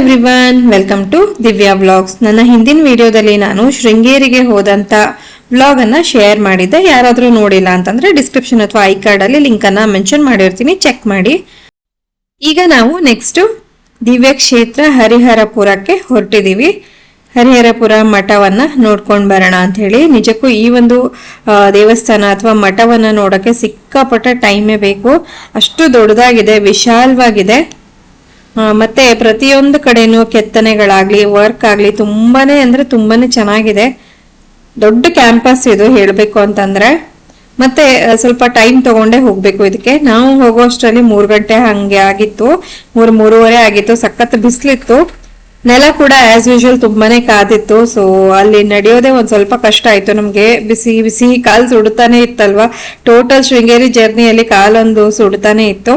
Everyone welcome to Divya vlogs ನನ್ನ ಹಿಂದಿನ ವಿಡಿಯೋದಲ್ಲಿ ನಾನು ಶೃಂಗೇರಿಗೆ ವ್ಲಾಗ್ ಅನ್ನ ಶೇರ್ ಮಾಡಿದ್ದೆ. ಯಾರಾದ್ರೂ ನೋಡಿಲ್ಲ ಅಂತಂದ್ರೆ ಡಿಸ್ಕ್ರಿಪ್ಷನ್ ಅಥವಾ ಐ ಕಾರ್ಡ್ ಅಲ್ಲಿ ಲಿಂಕ್ ಅನ್ನ ಮೆನ್ಷನ್ ಮಾಡಿರ್ತೀನಿ. ಚೆಕ್ ಮಾಡಿ. ಈಗ ನಾವು ನೆಕ್ಸ್ಟ್ ದಿವ್ಯ ಕ್ಷೇತ್ರ ಹರಿಹರಪುರಕ್ಕೆ ಹೊರಟಿದೀವಿ. ಹರಿಹರಪುರ ಮಠವನ್ನ ನೋಡ್ಕೊಂಡ್ ಬರೋಣ ಅಂತ ಹೇಳಿ. ನಿಜಕ್ಕೂ ಈ ಒಂದು ದೇವಸ್ಥಾನ ಅಥವಾ ಮಠವನ್ನ ನೋಡಕ್ಕೆ ಸಿಕ್ಕಾಪಟ್ಟ ಟೈಮೇ ಬೇಕು. ಅಷ್ಟು ದೊಡ್ಡದಾಗಿದೆ, ವಿಶಾಲವಾಗಿದೆ. ಮತ್ತೆ ಪ್ರತಿಯೊಂದು ಕಡೆನೂ ಕೆತ್ತನೆಗಳಾಗ್ಲಿ ವರ್ಕ್ ಆಗ್ಲಿ ತುಂಬಾನೇ ಅಂದ್ರೆ ತುಂಬಾನೇ ಚೆನ್ನಾಗಿದೆ. ದೊಡ್ಡ ಕ್ಯಾಂಪಸ್ ಇದು ಹೇಳ್ಬೇಕು ಅಂತಂದ್ರೆ, ಮತ್ತೆ ಸ್ವಲ್ಪ ಟೈಮ್ ತಗೊಂಡೇ ಹೋಗ್ಬೇಕು ಇದಕ್ಕೆ. ನಾವು ಹೋಗೋಷ್ಟರಲ್ಲಿ ಮೂರು ಗಂಟೆ ಹಂಗೆ ಆಗಿತ್ತು. ಮೂರ್, ಮೂರುವರೆ ಆಗಿತ್ತು, ಸಖತ್ ಬಿಸಿಲಿತ್ತು. ನೆಲ ಕೂಡ ಆಸ್ ಯೂಶುವಲ್ ತುಂಬಾನೇ ಕಾದಿತ್ತು. ಸೊ ಅಲ್ಲಿ ನಡೆಯೋದೇ ಒಂದ್ ಸ್ವಲ್ಪ ಕಷ್ಟ ಆಯ್ತು. ನಮ್ಗೆ ಬಿಸಿ ಬಿಸಿ ಕಾಲು ಸುಡ್ತಾನೆ ಇತ್ತಲ್ವಾ? ಟೋಟಲ್ ಶೃಂಗೇರಿ ಜರ್ನಿಯಲ್ಲಿ ಕಾಲೊಂದು ಸುಡ್ತಾನೆ ಇತ್ತು.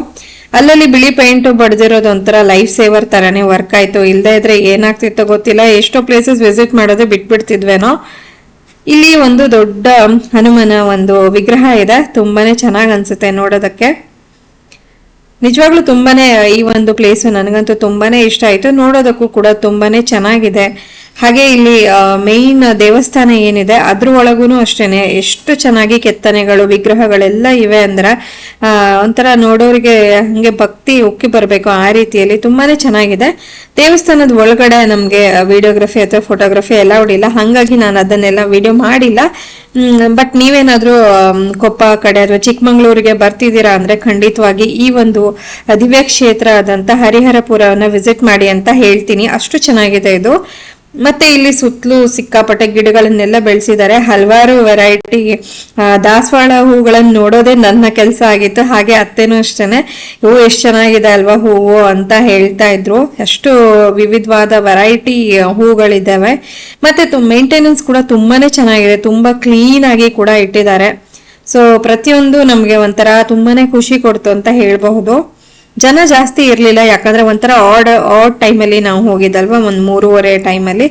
ಅಲ್ಲಲ್ಲಿ ಬಿಳಿ ಪೇಂಟ್ ಬಡ್ದಿರೋದು ಒಂಥರ ಲೈಫ್ ಸೇವರ್ ತರಾನೇ ವರ್ಕ್ ಆಯ್ತು. ಇಲ್ಲದೆ ಇದ್ರೆ ಏನಾಗ್ತಿತ್ತೋ ಗೊತ್ತಿಲ್ಲ. ಎಷ್ಟೋ ಪ್ಲೇಸಸ್ ವಿಸಿಟ್ ಮಾಡೋದೇ ಬಿಟ್ಬಿಡ್ತಿದ್ವೇನೋ. ಇಲ್ಲಿ ಒಂದು ದೊಡ್ಡ ಹನುಮನ ಒಂದು ವಿಗ್ರಹ ಇದೆ. ತುಂಬಾನೇ ಚೆನ್ನಾಗಿ ಅನ್ಸುತ್ತೆ ನೋಡೋದಕ್ಕೆ. ನಿಜವಾಗ್ಲೂ ತುಂಬಾನೇ ಈ ಒಂದು ಪ್ಲೇಸ್ ನನಗಂತೂ ತುಂಬಾನೇ ಇಷ್ಟ ಆಯ್ತು. ನೋಡೋದಕ್ಕೂ ಕೂಡ ತುಂಬಾನೇ ಚೆನ್ನಾಗಿದೆ. ಹಾಗೆ ಇಲ್ಲಿ ಮೇನ್ ದೇವಸ್ಥಾನ ಏನಿದೆ ಅದ್ರ ಒಳಗೂ ಅಷ್ಟೇನೆ, ಎಷ್ಟು ಚೆನ್ನಾಗಿ ಕೆತ್ತನೆಗಳು, ವಿಗ್ರಹಗಳೆಲ್ಲ ಇವೆ ಅಂದ್ರೆ ಒಂಥರ ನೋಡೋರಿಗೆ ಹಂಗೆ ಭಕ್ತಿ ಉಕ್ಕಿ ಬರಬೇಕು ಆ ರೀತಿಯಲ್ಲಿ. ತುಂಬಾನೇ ಚೆನ್ನಾಗಿದೆ. ದೇವಸ್ಥಾನದ ಒಳಗಡೆ ನಮ್ಗೆ ವಿಡಿಯೋಗ್ರಫಿ ಅಥವಾ ಫೋಟೋಗ್ರಫಿ ಎಲ್ಲ ಇಲ್ಲ. ಹಾಗಾಗಿ ನಾನು ಅದನ್ನೆಲ್ಲ ವಿಡಿಯೋ ಮಾಡಿಲ್ಲ. ಬಟ್ ನೀವೇನಾದ್ರೂ ಕೊಪ್ಪ ಕಡೆ ಅಥವಾ ಚಿಕ್ಕಮಂಗ್ಳೂರಿಗೆ ಬರ್ತಿದ್ದೀರಾ ಅಂದ್ರೆ ಖಂಡಿತವಾಗಿ ಈ ಒಂದು ದಿವ್ಯ ಕ್ಷೇತ್ರ ಆದಂತ ಹರಿಹರಪುರವನ್ನ ವಿಸಿಟ್ ಮಾಡಿ ಅಂತ ಹೇಳ್ತೀನಿ. ಅಷ್ಟು ಚೆನ್ನಾಗಿದೆ ಇದು. ಮತ್ತೆ ಇಲ್ಲಿ ಸುತ್ತಲೂ ಸಿಕ್ಕಾಪಟ್ಟೆ ಗಿಡಗಳನ್ನೆಲ್ಲ ಬೆಳೆಸಿದ್ದಾರೆ. ಹಲವಾರು ವೆರೈಟಿ ದಾಸವಾಳ ಹೂಗಳನ್ನು ನೋಡೋದೇ ನನ್ನ ಕೆಲಸ ಆಗಿತ್ತು. ಹಾಗೆ ಅತ್ತೆನೂ ಅಷ್ಟೇನೆ. ಹೂವು ಎಷ್ಟು ಚೆನ್ನಾಗಿದೆ ಅಲ್ವಾ ಹೂವು ಅಂತ ಹೇಳ್ತಾ ಇದ್ರು. ಅಷ್ಟು ವಿವಿಧವಾದ ವೆರೈಟಿ ಹೂಗಳಿದ್ದಾವೆ ಮತ್ತೆ ಮೇಂಟೆನೆನ್ಸ್ ಕೂಡ ತುಂಬಾನೇ ಚೆನ್ನಾಗಿದೆ. ತುಂಬಾ ಕ್ಲೀನ್ ಆಗಿ ಕೂಡ ಇಟ್ಟಿದ್ದಾರೆ. ಸೊ ಪ್ರತಿಯೊಂದು ನಮ್ಗೆ ಒಂಥರ ತುಂಬಾನೇ ಖುಷಿ ಕೊಡ್ತು ಅಂತ ಹೇಳ್ಬಹುದು. ಜನ ಜಾಸ್ತಿ ಇರಲಿಲ್ಲ, ಯಾಕಂದ್ರೆ ಒಂಥರ ಆಡ್ ಆಡ್ ಟೈಮಲ್ಲಿ ನಾವು ಹೋಗಿದ್ದಲ್ವಾ? ಒಂದು ಮೂರುವರೆ ಟೈಮಲ್ಲಿ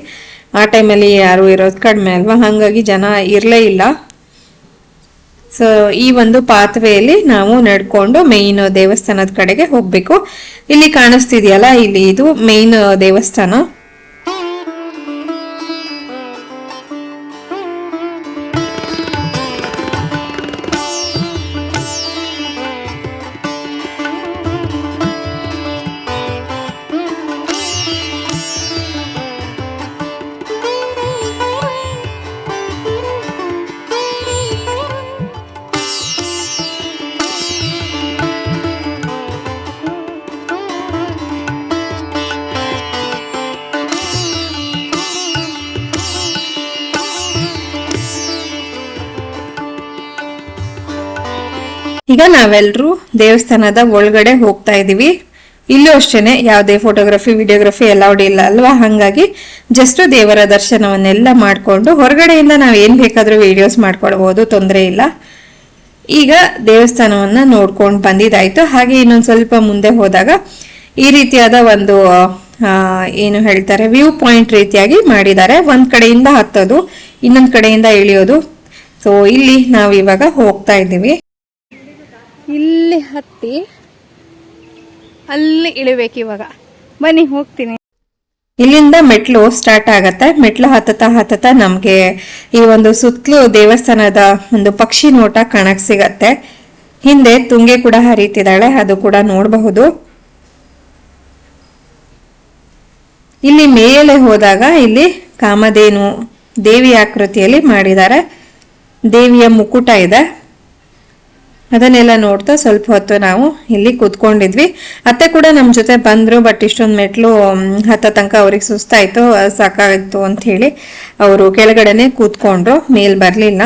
ಆ ಟೈಮಲ್ಲಿ ಯಾರು ಇರೋದು ಕಡಿಮೆ ಅಲ್ವಾ? ಹಾಗಾಗಿ ಜನ ಇರಲೇ ಇಲ್ಲ. ಸೊ ಈ ಒಂದು ಪಾತ್ವೆಯಲ್ಲಿ ನಾವು ನಡ್ಕೊಂಡು ಮೇಯ್ನ್ ದೇವಸ್ಥಾನದ ಕಡೆಗೆ ಹೋಗ್ಬೇಕು. ಇಲ್ಲಿ ಕಾಣಿಸ್ತಿದೆಯಲ್ಲ, ಇಲ್ಲಿ ಇದು ಮೇಯ್ನ್ ದೇವಸ್ಥಾನ. ಈಗ ನಾವೆಲ್ಲರೂ ದೇವಸ್ಥಾನದ ಒಳಗಡೆ ಹೋಗ್ತಾ ಇದ್ದೀವಿ ಇಲ್ಲೂ ಅಷ್ಟೇನೆ, ಯಾವುದೇ ಫೋಟೋಗ್ರಫಿ ವಿಡಿಯೋಗ್ರಫಿ ಎಲ್ಲ ಇಲ್ಲ ಅಲ್ವಾ? ಹಾಗಾಗಿ ಜಸ್ಟ್ ದೇವರ ದರ್ಶನವನ್ನೆಲ್ಲ ಮಾಡಿಕೊಂಡು ಹೊರಗಡೆಯಿಂದ ನಾವು ಏನು ಬೇಕಾದರೂ ವಿಡಿಯೋಸ್ ಮಾಡ್ಕೊಳ್ಬೋದು, ತೊಂದರೆ ಇಲ್ಲ. ಈಗ ದೇವಸ್ಥಾನವನ್ನ ನೋಡ್ಕೊಂಡು ಬಂದಿದ್ದಾಯಿತು. ಹಾಗೆ ಇನ್ನೊಂದು ಸ್ವಲ್ಪ ಮುಂದೆ ಹೋದಾಗ ಈ ರೀತಿಯಾದ ಒಂದು ಏನು ಹೇಳ್ತಾರೆ ವ್ಯೂ ಪಾಯಿಂಟ್ ರೀತಿಯಾಗಿ ಮಾಡಿದ್ದಾರೆ. ಒಂದು ಕಡೆಯಿಂದ ಹತ್ತೋದು, ಇನ್ನೊಂದು ಕಡೆಯಿಂದ ಇಳಿಯೋದು. ಸೊ ಇಲ್ಲಿ ನಾವು ಇವಾಗ ಹೋಗ್ತಾ ಇದ್ದೀವಿ. ಇಲ್ಲಿ ಹತ್ತಿ, ಅಲ್ಲಿ ಇಳಿಬೇಕು ಇವಾಗ. ಬನ್ನಿ, ಹೋಗ್ತೀನಿ. ಇಲ್ಲಿಂದ ಮೆಟ್ಲು ಸ್ಟಾರ್ಟ್ ಆಗತ್ತೆ. ಮೆಟ್ಲು ಹತ್ತತಾ ಹತ್ತತಾ ನಮ್ಗೆ ಈ ಒಂದು ಸುತ್ತಲೂ ದೇವಸ್ಥಾನದ ಒಂದು ಪಕ್ಷಿ ನೋಟ ಕಾಣಕ್ ಸಿಗತ್ತೆ. ಹಿಂದೆ ತುಂಗೆ ಕೂಡ ಹರಿತಿದ್ದಾಳೆ ಅದು ಕೂಡ ನೋಡಬಹುದು. ಇಲ್ಲಿ ಮೇಲೆ ಹೋದಾಗ ಇಲ್ಲಿ ಕಾಮಧೇನು ದೇವಿ ಆಕೃತಿಯಲ್ಲಿ ಮಾಡಿದ್ದಾರೆ. ದೇವಿಯ ಮುಕುಟ ಇದೆ. ಅದನ್ನೆಲ್ಲ ನೋಡ್ತಾ ಸ್ವಲ್ಪ ಹೊತ್ತು ನಾವು ಇಲ್ಲಿ ಕೂತ್ಕೊಂಡಿದ್ವಿ. ಅತ್ತೆ ಕೂಡ ನಮ್ಮ ಜೊತೆ ಬಂದರು ಬಟ್ ಇಷ್ಟೊಂದು ಮೆಟ್ಲು ಹತ್ತ ತನಕ ಅವ್ರಿಗೆ ಸುಸ್ತಾಯಿತು ಸಾಕಾಯಿತು ಅಂತ ಹೇಳಿ ಅವರು ಕೆಳಗಡೆನೆ ಕೂತ್ಕೊಂಡ್ರು, ಮೇಲ್ ಬರಲಿಲ್ಲ.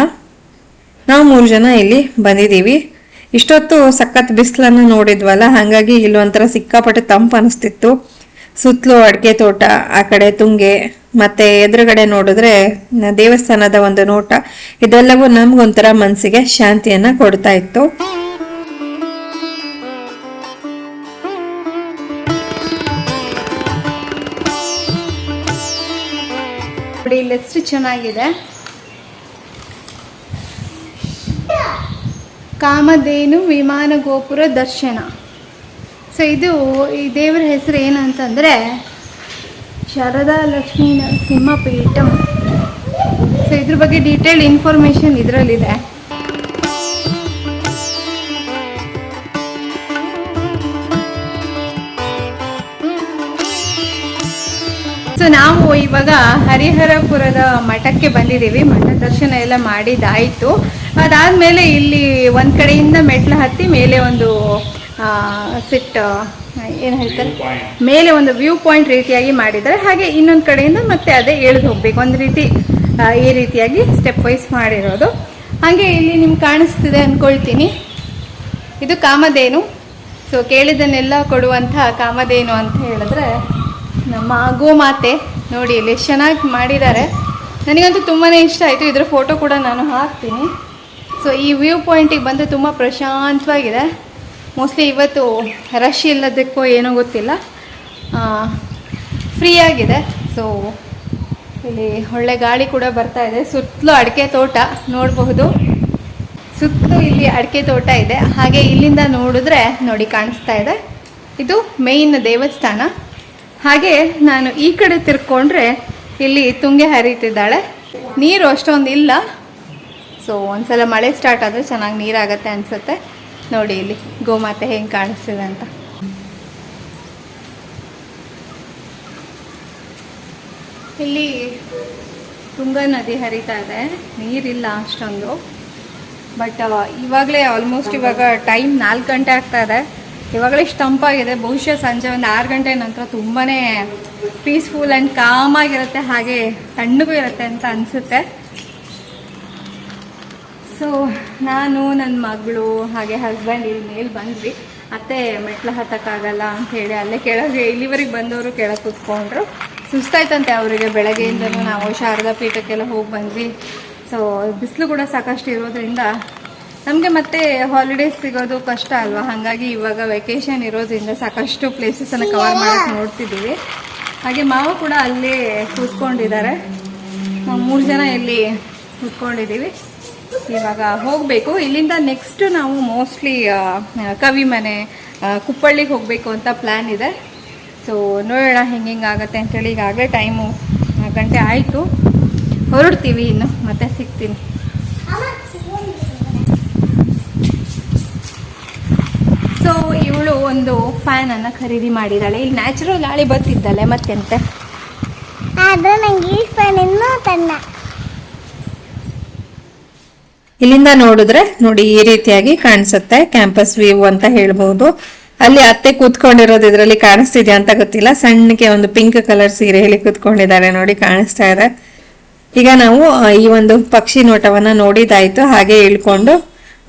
ನಾವು ಮೂರು ಜನ ಇಲ್ಲಿ ಬಂದಿದ್ದೀವಿ. ಇಷ್ಟೊತ್ತು ಸಖತ್ ಬಿಸಿಲನ್ನು ನೋಡಿದ್ವಲ್ಲ, ಹಾಗಾಗಿ ಇಲ್ಲೊಂಥರ ಸಿಕ್ಕಾಪಟ್ಟೆ ತಂಪು ಅನಿಸ್ತಿತ್ತು. ಸುತ್ತಲೂ ಅಡಿಕೆ ತೋಟ, ಆ ಕಡೆ ತುಂಗೆ ಮತ್ತೆ ಎದುರುಗಡೆ ನೋಡಿದ್ರೆ ದೇವಸ್ಥಾನದ ಒಂದು ನೋಟ. ಇದೆಲ್ಲವೂ ನಮ್ಗೊಂಥರ ಮನಸ್ಸಿಗೆ ಶಾಂತಿಯನ್ನ ಕೊಡ್ತಾ ಇತ್ತು. ಇಲ್ಲಿ ಎಷ್ಟು ಚೆನ್ನಾಗಿದೆ. ಕಾಮಧೇನು ವಿಮಾನ ಗೋಪುರ ದರ್ಶನ. ಸೊ ಇದು ಈ ದೇವರ ಹೆಸರು ಏನಂತಂದರೆ ಶಾರದಾ ಲಕ್ಷ್ಮೀ ನರಸಿಂಹ ಪೀಠಂ. ಸೊ ಇದ್ರ ಬಗ್ಗೆ ಡೀಟೇಲ್ಡ್ ಇನ್ಫಾರ್ಮೇಶನ್ ಇದರಲ್ಲಿದೆ. ಸೊ ನಾವು ಇವಾಗ ಹರಿಹರಪುರದ ಮಠಕ್ಕೆ ಬಂದಿದ್ದೀವಿ. ಮಠ ದರ್ಶನ ಎಲ್ಲ ಮಾಡಿದಾಯಿತು ಅದಾದಮೇಲೆ ಇಲ್ಲಿ ಒಂದು ಕಡೆಯಿಂದ ಮೆಟ್ಲು ಹತ್ತಿ ಮೇಲೆ ಒಂದು ಸಿಟ್ ಏನು ಹೇಳ್ತಾರೆ? ಮೇಲೆ ಒಂದು ವ್ಯೂ ಪಾಯಿಂಟ್ ರೀತಿಯಾಗಿ ಮಾಡಿದ್ದಾರೆ. ಹಾಗೆ ಇನ್ನೊಂದು ಕಡೆಯಿಂದ ಮತ್ತೆ ಅದೇ ಎಳೆದು ಹೋಗ್ಬೇಕು. ಒಂದು ರೀತಿ ಈ ರೀತಿಯಾಗಿ ಸ್ಟೆಪ್ ವೈಸ್ ಮಾಡಿರೋದು. ಹಾಗೆ ಇಲ್ಲಿ ನಿಮ್ಗೆ ಕಾಣಿಸ್ತಿದೆ ಅಂದ್ಕೊಳ್ತೀನಿ ಇದು ಕಾಮಧೇನು. ಸೊ ಕೇಳಿದ್ದನ್ನೆಲ್ಲ ಕೊಡುವಂಥ ಕಾಮಧೇನು ಅಂತ ಹೇಳಿದ್ರೆ ನಮ್ಮ ಗೋಮಾತೆ ನೋಡಿ ಇಲ್ಲಿ ಎಷ್ಟು ಚೆನ್ನಾಗಿ ಮಾಡಿದ್ದಾರೆ. ನನಗಂತೂ ತುಂಬಾ ಇಷ್ಟ ಆಯಿತು. ಇದರ ಫೋಟೋ ಕೂಡ ನಾನು ಹಾಕ್ತೀನಿ. ಸೊ ಈ ವ್ಯೂ ಪಾಯಿಂಟಿಗೆ ಬಂದು ತುಂಬ ಪ್ರಶಾಂತವಾಗಿದೆ. ಮೋಸ್ಟ್ಲಿ ಇವತ್ತು ರಶ್ ಇಲ್ಲದಕ್ಕೂ ಏನೋ ಗೊತ್ತಿಲ್ಲ. ಫ್ರೀ ಆಗಿದೆ. ಸೊ ಇಲ್ಲಿ ಒಳ್ಳೆ ಗಾಳಿ ಕೂಡ ಬರ್ತಾ ಇದೆ. ಸುತ್ತಲೂ ಅಡಿಕೆ ತೋಟ ನೋಡಬಹುದು. ಸುತ್ತಲೂ ಇಲ್ಲಿ ಅಡಿಕೆ ತೋಟ ಇದೆ. ಹಾಗೆ ಇಲ್ಲಿಂದ ನೋಡಿದ್ರೆ ನೋಡಿ ಕಾಣಿಸ್ತಾ ಇದೆ. ಇದು ಮೇಯ್ನ್ ದೇವಸ್ಥಾನ. ಹಾಗೆ ನಾನು ಈ ಕಡೆ ತಿರ್ಕೊಂಡ್ರೆ ಇಲ್ಲಿ ತುಂಗೆ ಹರಿತಿದ್ದಾಳೆ. ನೀರು ಅಷ್ಟೊಂದು ಇಲ್ಲ ಸೊ ಒಂದ್ಸಲ ಮಳೆ ಸ್ಟಾರ್ಟ್ ಆದರೆ ಚೆನ್ನಾಗಿ ನೀರಾಗತ್ತೆ ಅನ್ಸುತ್ತೆ. ನೋಡಿ ಇಲ್ಲಿ ಗೋಮಾತೆ ಹೆಂಗೆ ಕಾಣಿಸ್ತಿದೆ ಅಂತ. ಇಲ್ಲಿ ತುಂಗಾ ನದಿ ಹರಿತಾ ಇದೆ. ನೀರಿಲ್ಲ ಅಷ್ಟೊಂದು. ಬಟ್ ಇವಾಗಲೇ ಆಲ್ಮೋಸ್ಟ್ ಇವಾಗ ಟೈಮ್ ನಾಲ್ಕು ಗಂಟೆ ಆಗ್ತಾ ಇದೆ. ಇವಾಗಲೇ ಇಷ್ಟು ತಂಪಾಗಿದೆ. ಬಹುಶಃ ಸಂಜೆ ಒಂದು ಆರು ಗಂಟೆ ನಂತರ ತುಂಬಾ ಪೀಸ್ಫುಲ್ ಆ್ಯಂಡ್ ಕಾಮಾಗಿರುತ್ತೆ ಹಾಗೆ ತಣ್ಣಗೂ ಇರುತ್ತೆ ಅಂತ ಅನಿಸುತ್ತೆ. ಸೊ ನಾನು ನನ್ನ ಮಗಳು, ಹಾಗೆ ಹಸ್ಬೆಂಡ್ ಇಲ್ಲಿ ಮೇಲೆ ಬಂದ್ವಿ. ಅತ್ತೆ, ಮೆಟ್ಲು ಹತ್ತಕ್ಕಾಗಲ್ಲ ಅಂತ ಹೇಳಿ ಅಲ್ಲೇ ಕೆಳಗೆ ಇಲ್ಲಿವರೆಗೆ ಬಂದವರು ಕೆಳಗೆ ಕೂತ್ಕೊಂಡ್ರು. ಸುಸ್ತಾಯ್ತಂತೆ ಅವರಿಗೆ ಬೆಳಗ್ಗೆಯಿಂದಲೂ ನಾವು ಶಾರದಾ ಪೀಠಕ್ಕೆಲ್ಲ ಹೋಗಿ ಬಂದ್ವಿ. ಸೊ ಬಿಸಿಲು ಕೂಡ ಸಾಕಷ್ಟು ಇರೋದ್ರಿಂದ ನಮಗೆ ಮತ್ತೆ ಹಾಲಿಡೇಸ್ ಸಿಗೋದು ಕಷ್ಟ ಅಲ್ವಾ? ಹಾಗಾಗಿ ಇವಾಗ ವೆಕೇಶನ್ ಇರೋದ್ರಿಂದ ಸಾಕಷ್ಟು ಪ್ಲೇಸಸನ್ನು ಕವರ್ ಮಾಡೋಕ್ಕೆ ನೋಡ್ತಿದ್ದೀವಿ. ಹಾಗೆ ಮಾವ ಕೂಡ ಅಲ್ಲೇ ಕೂತ್ಕೊಂಡಿದ್ದಾರೆ. ಮೂರು ಜನ ಇಲ್ಲಿ ಕೂತ್ಕೊಂಡಿದ್ದೀವಿ. ಇವಾಗ ಹೋಗಬೇಕು. ಇಲ್ಲಿಂದ ನೆಕ್ಸ್ಟ್ ನಾವು ಮೋಸ್ಟ್ಲಿ ಕವಿ ಮನೆ ಕುಪ್ಪಳ್ಳಿಗೆ ಹೋಗಬೇಕು ಅಂತ ಪ್ಲ್ಯಾನ್ ಇದೆ. ಸೊ ನೋಡೋಣ ಹೆಂಗೆ ಹೆಂಗೆ ಆಗುತ್ತೆ ಅಂತೇಳಿ ಈಗಾಗಲೇ ಟೈಮು ಗಂಟೆ ಆಯಿತು. ಹೊರಡ್ತೀವಿ ಇನ್ನು, ಮತ್ತೆ ಸಿಗ್ತೀನಿ. ಸೊ ಇವಳು ಒಂದು ಫ್ಯಾನನ್ನು ಖರೀದಿ ಮಾಡಿದ್ದಾಳೆ ಇಲ್ಲಿ ನ್ಯಾಚುರಲ್ ಗಾಳಿ ಬರ್ತಿದ್ದಾಳೆ ಮತ್ತೆಂತೆ? ಅದು ನಂಗೆ ಈ ಫ್ಯಾನ್ ಇನ್ನೂ ತನ್ನ. ಇಲ್ಲಿಂದ ನೋಡಿದ್ರೆ ನೋಡಿ ಈ ರೀತಿಯಾಗಿ ಕಾಣಿಸುತ್ತೆ ಕ್ಯಾಂಪಸ್ ವ್ಯೂ ಅಂತ ಹೇಳ್ಬಹುದು. ಅಲ್ಲಿ ಅತ್ತೆ ಕೂತ್ಕೊಂಡಿರೋದು ಇದರಲ್ಲಿ ಕಾಣಿಸ್ತಿದ್ಯಾ ಅಂತ ಗೊತ್ತಿಲ್ಲ. ಸಣ್ಣಕ್ಕೆ ಒಂದು ಪಿಂಕ್ ಕಲರ್ ಸೀರೆಯಲ್ಲಿ ಕೂತ್ಕೊಂಡಿದ್ದಾರೆ ನೋಡಿ ಕಾಣಿಸ್ತಾ ಇದೆ. ಈಗ ನಾವು ಈ ಒಂದು ಪಕ್ಷಿ ನೋಟವನ್ನ ನೋಡಿದಾಯ್ತು. ಹಾಗೆ ಇಳ್ಕೊಂಡು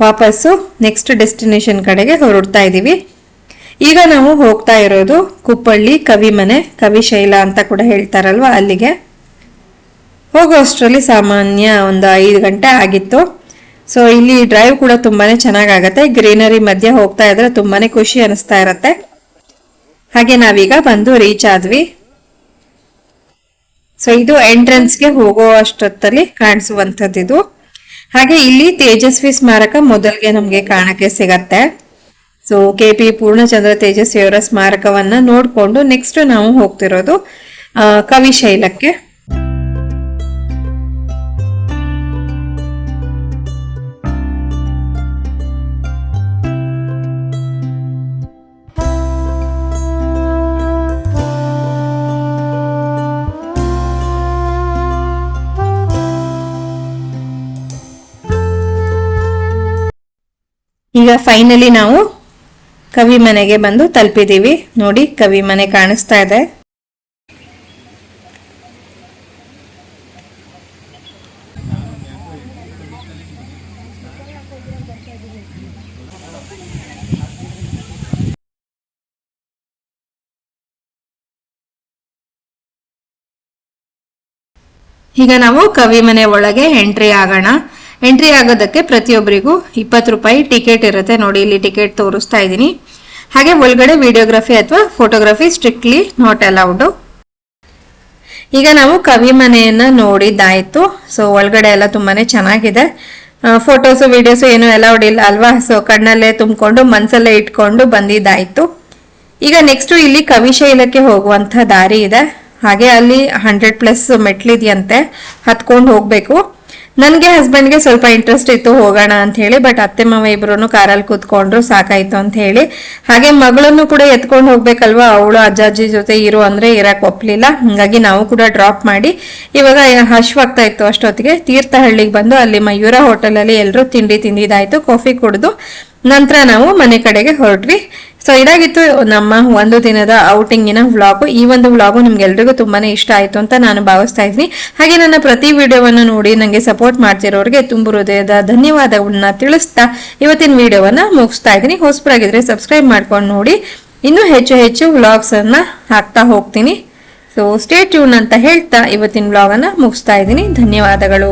ವಾಪಸ್ಸು ನೆಕ್ಸ್ಟ್ ಡೆಸ್ಟಿನೇಷನ್ ಕಡೆಗೆ ಹೊರಡ್ತಾ ಇದ್ದೀವಿ ಈಗ ನಾವು ಹೋಗ್ತಾ ಇರೋದು ಕುಪ್ಪಳ್ಳಿ ಕವಿಮನೆ ಕವಿಶೈಲ ಅಂತ ಕೂಡ ಹೇಳ್ತಾರಲ್ವಾ ಅಲ್ಲಿಗೆ. ಹೋಗೋಷ್ಟರಲ್ಲಿ ಸಾಮಾನ್ಯ ಒಂದು ಐದು ಗಂಟೆ ಆಗಿತ್ತು. ಸೊ ಇಲ್ಲಿ ಡ್ರೈವ್ ಕೂಡ ತುಂಬಾನೇ ಚೆನ್ನಾಗಾಗತ್ತೆ. ಗ್ರೀನರಿ ಮಧ್ಯೆ ಹೋಗ್ತಾ ಇದ್ರೆ ತುಂಬಾನೇ ಖುಷಿ ಅನಿಸ್ತಾ ಇರತ್ತೆ. ಹಾಗೆ ನಾವೀಗ ಬಂದು ರೀಚ್ ಆದ್ವಿ. ಸೊ ಇದು ಎಂಟ್ರೆನ್ಸ್ಗೆ ಹೋಗೋ ಅಷ್ಟೊತ್ತಲ್ಲಿ ಕಾಣಿಸುವಂತದ್ದು ಇದು ಹಾಗೆ ಇಲ್ಲಿ ತೇಜಸ್ವಿ ಸ್ಮಾರಕ ಮೊದಲಿಗೆ ನಮ್ಗೆ ಕಾಣಕ್ಕೆ ಸಿಗತ್ತೆ. ಸೊ ಕೆ ಪಿ ಪೂರ್ಣಚಂದ್ರ ತೇಜಸ್ವಿಯವರ ಸ್ಮಾರಕವನ್ನ ನೋಡ್ಕೊಂಡು ನೆಕ್ಸ್ಟ್ ನಾವು ಹೋಗ್ತಿರೋದು ಕವಿಶೈಲಕ್ಕೆ ಈಗ ಫೈನಲಿ ನಾವು ಕವಿ ಮನೆಗೆ ಬಂದು ತಲುಪಿದೀವಿ ನೋಡಿ, ಕವಿ ಮನೆ ಕಾಣಿಸ್ತಾ ಇದೆ. ಈಗ ನಾವು ಕವಿ ಮನೆ ಒಳಗೆ ಎಂಟ್ರಿ ಆಗೋಣ. ಎಂಟ್ರಿ ಆಗೋದಕ್ಕೆ ಪ್ರತಿಯೊಬ್ಬರಿಗೂ ಇಪ್ಪತ್ತು ರೂಪಾಯಿ ಟಿಕೆಟ್ ಇರುತ್ತೆ. ನೋಡಿ, ಇಲ್ಲಿ ಟಿಕೆಟ್ ತೋರಿಸ್ತಾ ಇದ್ದೀನಿ. ಹಾಗೆ ಒಳಗಡೆ ವಿಡಿಯೋಗ್ರಫಿ ಅಥವಾ ಫೋಟೋಗ್ರಫಿ ಸ್ಟ್ರಿಕ್ಟ್ಲಿ ನಾಟ್ ಅಲೌಡು ಈಗ ನಾವು ಕವಿ ಮನೆಯನ್ನ ನೋಡಿದ್ದಾಯ್ತು. ಸೊ ಒಳಗಡೆ ಎಲ್ಲ ತುಂಬಾನೇ ಚೆನ್ನಾಗಿದೆ. ಫೋಟೋಸ್ ವಿಡಿಯೋಸ್ ಏನು ಅಲೌಡ್ ಇಲ್ಲ ಅಲ್ವಾ? ಸೊ ಕಣ್ಣಲ್ಲೇ ತುಂಬಿಕೊಂಡು, ಮನ್ಸಲ್ಲೇ ಇಟ್ಕೊಂಡು ಬಂದಿದ್ದಾಯ್ತು. ಈಗ ನೆಕ್ಸ್ಟ್ ಇಲ್ಲಿ ಕವಿಶೈಲಕ್ಕೆ ಹೋಗುವಂತ ದಾರಿ ಇದೆ. ಹಾಗೆ ಅಲ್ಲಿ ಹಂಡ್ರೆಡ್ ಪ್ಲಸ್ ಮೆಟ್ಲಿದೆಯಂತೆ. ಹತ್ಕೊಂಡು ಹೋಗ್ಬೇಕು. ನನಗೆ ಹಸ್ಬೆಂಡ್ಗೆ ಸ್ವಲ್ಪ ಇಂಟ್ರೆಸ್ಟ್ ಇತ್ತು ಹೋಗೋಣ ಅಂತ ಹೇಳಿ ಬಟ್ ಅತ್ತೆ ಮಾವ ಇಬ್ರು ಕಾರಲ್ಲಿ ಕೂತ್ಕೊಂಡ್ರು, ಸಾಕಾಯ್ತು ಅಂತ ಹೇಳಿ. ಹಾಗೆ ಮಗಳನ್ನು ಕೂಡ ಎತ್ಕೊಂಡು ಹೋಗ್ಬೇಕಲ್ವಾ? ಅವಳು ಅಜ್ಜ, ಅಜ್ಜಿ ಜೊತೆ ಇರು ಅಂದ್ರೆ ಇರಕ್ ಒಪ್ಲಿಲ್ಲ. ಹಂಗಾಗಿ ನಾವು ಕೂಡ ಡ್ರಾಪ್ ಮಾಡಿ, ಇವಾಗ ಹಶ್ವಾಗ್ತಾ ಇತ್ತು ಅಷ್ಟೊತ್ತಿಗೆ. ತೀರ್ಥಹಳ್ಳಿಗೆ ಬಂದು ಅಲ್ಲಿ ಮಯೂರ ಹೋಟೆಲಲ್ಲಿ ಎಲ್ಲರೂ ತಿಂಡಿ ತಿಂದಿದಾಯ್ತು ಕಾಫಿ ಕುಡಿದು. ನಂತರ ನಾವು ಮನೆ ಕಡೆಗೆ ಹೊರಟ್ವಿ. ಸೊ ಇದಾಗಿತ್ತು ನಮ್ಮ ಒಂದು ದಿನದ ಔಟಿಂಗಿನ ವ್ಲಾಗು ಈ ಒಂದು ವ್ಲಾಗು ನಿಮ್ಗೆಲ್ರಿಗೂ ತುಂಬಾನೇ ಇಷ್ಟ ಆಯ್ತು ಅಂತ ನಾನು ಭಾವಿಸ್ತಾ ಇದ್ದೀನಿ. ಹಾಗೆ ನನ್ನ ಪ್ರತಿ ವಿಡಿಯೋವನ್ನು ನೋಡಿ ನನಗೆ ಸಪೋರ್ಟ್ ಮಾಡ್ತಿರೋರಿಗೆ ತುಂಬ ಹೃದಯದ ಧನ್ಯವಾದಗಳನ್ನ ತಿಳಿಸ್ತಾ ಇವತ್ತಿನ ವಿಡಿಯೋವನ್ನ ಮುಗಿಸ್ತಾ ಇದ್ದೀನಿ. ಹೊಸಬರಾಗಿದ್ರೆ ಸಬ್ಸ್ಕ್ರೈಬ್ ಮಾಡ್ಕೊಂಡು ನೋಡಿ. ಇನ್ನೂ ಹೆಚ್ಚು ಹೆಚ್ಚು ವ್ಲಾಗ್ಸ್ ಅನ್ನ ಹಾಕ್ತಾ ಹೋಗ್ತೀನಿ. ಸೊ ಸ್ಟೇ ಟ್ಯೂನ್ ಅಂತ ಹೇಳ್ತಾ ಇವತ್ತಿನ ವ್ಲಾಗನ್ನು ಮುಗಿಸ್ತಾ ಇದ್ದೀನಿ. ಧನ್ಯವಾದಗಳು.